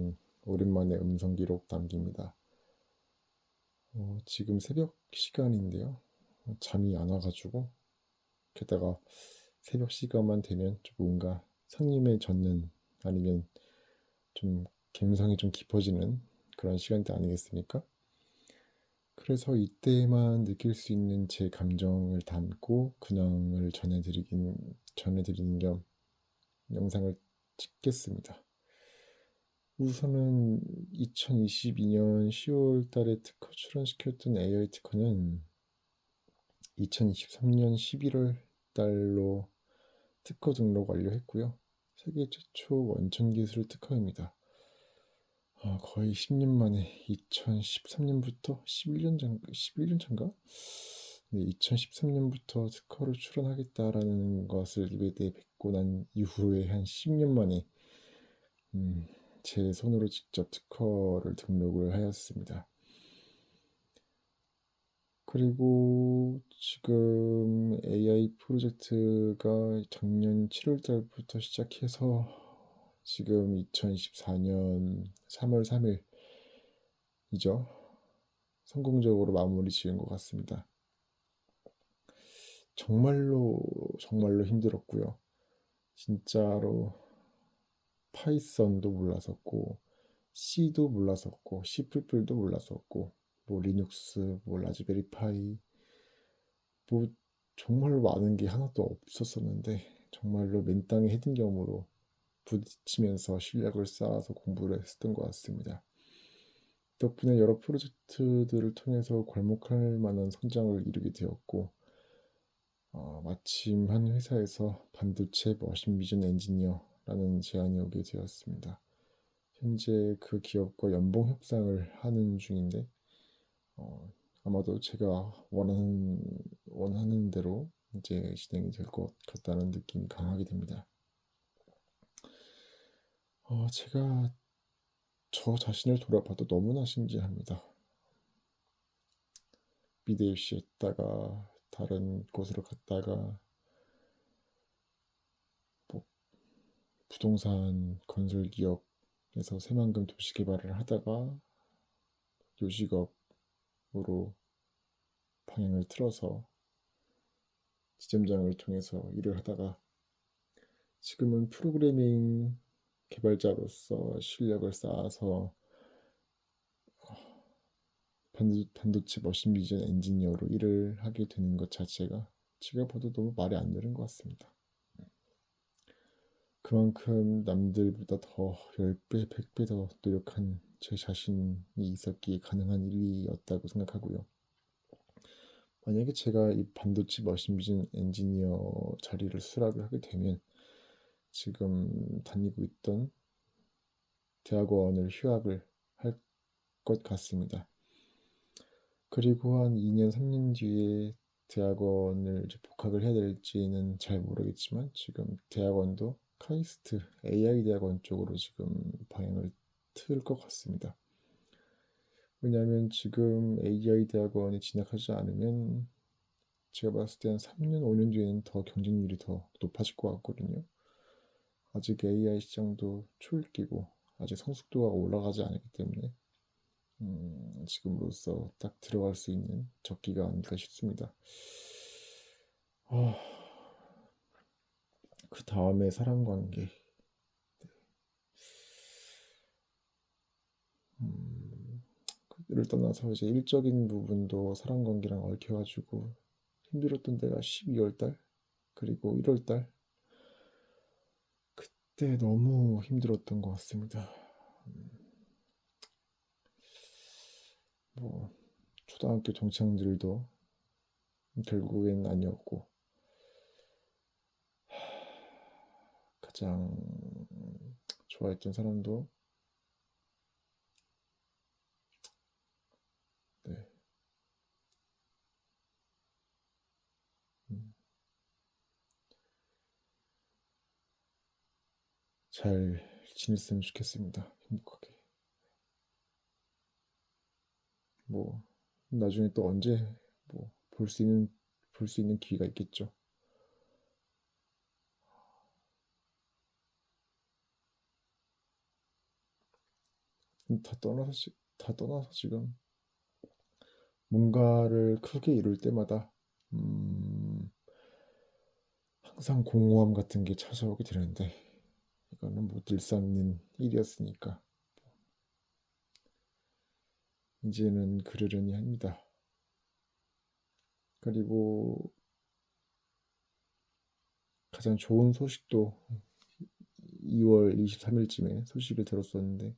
음, 오랜만에 음성 기록 남깁니다. 어, 지금 새벽 시간인데요. 어, 잠이 안 와가지고 게다가 새벽 시간만 되면 좀 뭔가 상념에 젖는 아니면 좀 감성이 좀 깊어지는 그런 시간대 아니겠습니까? 그래서 이때만 느낄 수 있는 제 감정을 담고 근황을 전해드리긴 전해드리는 겸 영상을 찍겠습니다. 우선은 2022년 10월 달에 특허 출원시켰던 AI 특허는 2023년 11월 달로 특허 등록 완료했고요. 세계 최초 원천 기술 특허입니다. 아, 거의 10년 만에 2013년부터 11년 전 11년 전가? 네, 2013년부터 특허를 출원하겠다라는 것을 입에 내뱉고 난 이후에 한 10년 만에 음, 제 손으로 직접 특허를 등록을 하였습니다. 그리고 지금 AI 프로젝트가 작년 7월 달부터 시작해서 지금 2024년 3월 3일이죠. 성공적으로 마무리 지은 것 같습니다. 정말로 정말로 힘들었고요. 진짜로 파이썬도 몰랐었고 C도 몰랐었고 C++도 몰랐었고 뭐 리눅스, 뭐 라즈베리 파이 뭐 정말로 많은 게 하나도 없었었는데 정말로 맨땅에 헤딩경으로 부딪히면서 실력을 쌓아서 공부를 했었던 것 같습니다. 덕분에 여러 프로젝트들을 통해서 괄목할 만한 성장을 이루게 되었고 어, 마침 한 회사에서 반도체 머신 비전 엔지니어 라는 제안이 오게 되었습니다. 현재 그 기업과 연봉 협상을 하는 중인데 어, 아마도 제가 원하는 원하는 대로 이제 진행이 될 것 같다는 느낌이 강하게 됩니다. 어, 제가 저 자신을 돌아봐도 너무나 신기합니다. 미대 입시했다가 다른 곳으로 갔다가 부동산 건설 기업에서 새만금 도시 개발을 하다가 요식업으로 방향을 틀어서 지점장을 통해서 일을 하다가 지금은 프로그래밍 개발자로서 실력을 쌓아서 반도체 머신 비전 엔지니어로 일을 하게 되는 것 자체가 제가 봐도 너무 말이 안 되는 것 같습니다. 그만큼 남들보다 더 10배, 100배 더 노력한 제 자신이 있었기에 가능한 일이었다고 생각하고요. 만약에 제가 이 반도체 머신 비전 엔지니어 자리를 수락을 하게 되면 지금 다니고 있던 대학원을 휴학을 할 것 같습니다. 그리고 한 2년, 3년 뒤에 대학원을 복학을 해야 될지는 잘 모르겠지만 지금 대학원도 카이스트 AI 대학원 쪽으로 지금 방향을 틀 것 같습니다. 왜냐하면 지금 AI 대학원에 진학하지 않으면 제가 봤을 때 한 3년, 5년 뒤에는 더 경쟁률이 더 높아질 것 같거든요. 아직 AI 시장도 초읽기고 아직 성숙도가 올라가지 않았기 때문에 음, 지금으로서 딱 들어갈 수 있는 적기가 아닐까 싶습니다. 어, 그 다음에 사람 관계. 음, 를 떠나서 이제 일적인 부분도 사람 관계랑 얽혀가지고 힘들었던 때가 12월 달 그리고 1월 달 그때 너무 힘들었던 것 같습니다. 음. 뭐 초등학교 동창들도 결국엔 아니었고 가장 좋아했던 사람도 네. 음. 잘 지냈으면 좋겠습니다. 행복하게. 뭐 나중에 또 언제 뭐 볼 수 있는 볼 수 있는 기회가 있겠죠. 다 떠나서 지- 다 떠나서 지금 뭔가를 크게 이룰 때마다 음, 항상 공허함 같은 게 찾아오게 되는데 이거는 못들수 없는 일이었으니까 이제는 그러려니 합니다. 그리고 가장 좋은 소식도 2월 23일쯤에 소식을 들었었는데 어,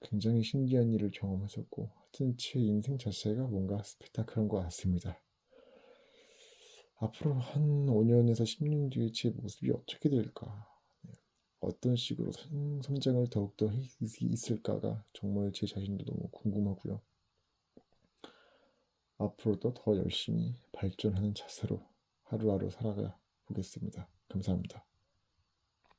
굉장히 신기한 일을 경험했었고 하여튼 제 인생 자체가 뭔가 스펙타클한 것 같습니다. 앞으로 한 5년에서 10년 뒤에 제 모습이 어떻게 될까? 네, 어떤 식으로 성- 성장을 더욱더 해- 있을까가 정말 제 자신도 너무 궁금하고요. 앞으로도 더 열심히 발전하는 자세로 하루하루 살아가 보겠습니다. 감사합니다.